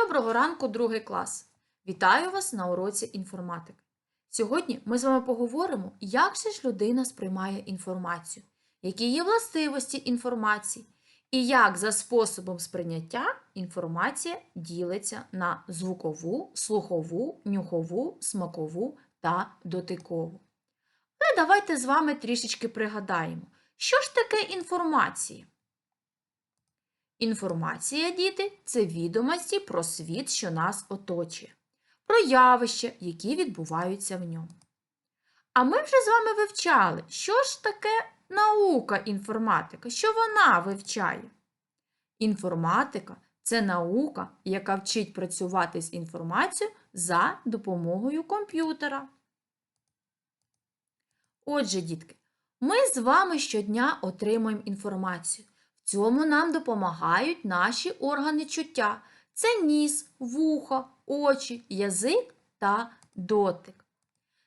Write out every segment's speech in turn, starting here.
Доброго ранку, другий клас! Вітаю вас на уроці інформатики. Сьогодні ми з вами поговоримо, як же ж людина сприймає інформацію, які є властивості інформації, і як за способом сприйняття інформація ділиться на звукову, слухову, нюхову, смакову та дотикову. Але давайте з вами трішечки пригадаємо, що ж таке інформація? Інформація, діти, це відомості про світ, що нас оточує, про явища, які відбуваються в ньому. А ми вже з вами вивчали, що ж таке наука інформатика, що вона вивчає. Інформатика це наука, яка вчить працювати з інформацією за допомогою комп'ютера. Отже, дітки, ми з вами щодня отримуємо інформацію. Цьому нам допомагають наші органи чуття. Це ніс, вухо, очі, язик та дотик.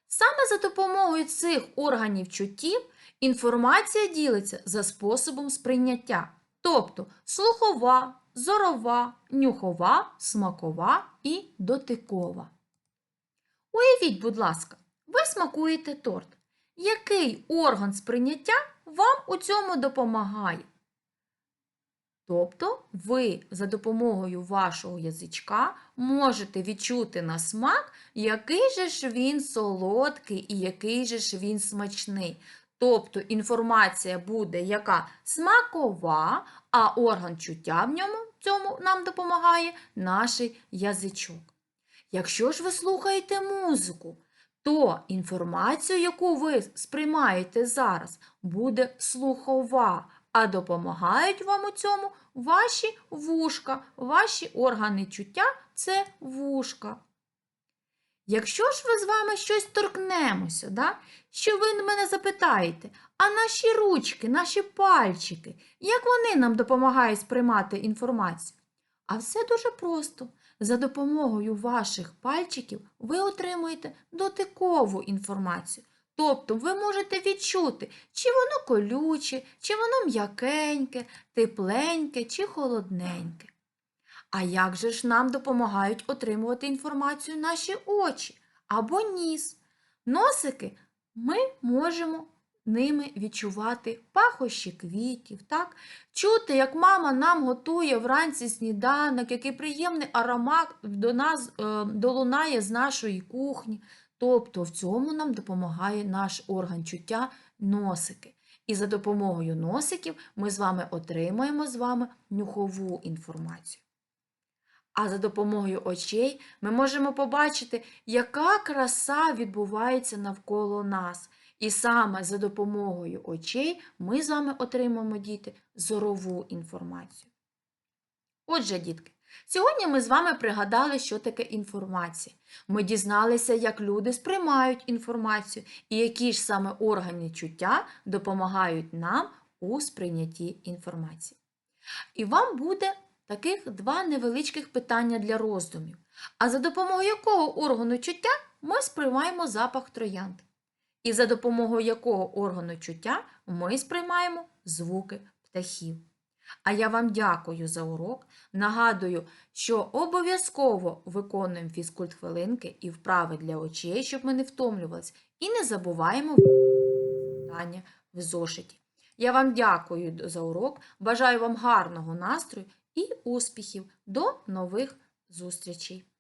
Саме за допомогою цих органів чуттів інформація ділиться за способом сприйняття, тобто слухова, зорова, нюхова, смакова і дотикова. Уявіть, будь ласка, ви смакуєте торт. Який орган сприйняття вам у цьому допомагає? Тобто ви за допомогою вашого язичка можете відчути на смак, який же ж він солодкий і який же ж він смачний. Тобто інформація буде яка смакова, а орган чуття в ньому цьому нам допомагає наш язичок. Якщо ж ви слухаєте музику, то інформацію, яку ви сприймаєте зараз, буде слухова, а допомагають вам у цьому ваші вушка, ваші органи чуття це вушка. Якщо ж ви з вами щось торкнемося, да? що ви мене запитаєте, а наші ручки, наші пальчики, як вони нам допомагають сприймати інформацію? А все дуже просто. За допомогою ваших пальчиків ви отримуєте дотикову інформацію. Тобто ви можете відчути, чи воно колюче, чи воно м'якеньке, тепленьке чи холодненьке. А як же ж нам допомагають отримувати інформацію наші очі або ніс? Носики ми можемо ними відчувати пахощі квітів, так? чути, як мама нам готує вранці сніданок, який приємний аромат до нас е, долунає з нашої кухні. Тобто в цьому нам допомагає наш орган чуття носики. І за допомогою носиків ми з вами отримуємо з вами нюхову інформацію. А за допомогою очей ми можемо побачити, яка краса відбувається навколо нас. І саме за допомогою очей ми з вами отримаємо діти зорову інформацію. Отже, дітки, сьогодні ми з вами пригадали, що таке інформація. Ми дізналися, як люди сприймають інформацію і які ж саме органи чуття допомагають нам у сприйнятті інформації. І вам буде таких два невеличких питання для роздумів. А за допомогою якого органу чуття ми сприймаємо запах троянд? І за допомогою якого органу чуття ми сприймаємо звуки птахів. А я вам дякую за урок. Нагадую, що обов'язково виконуємо фізкульт хвилинки і вправи для очей, щоб ми не втомлювалися. І не забуваємо питання в зошиті. Я вам дякую за урок, бажаю вам гарного настрою і успіхів. До нових зустрічей!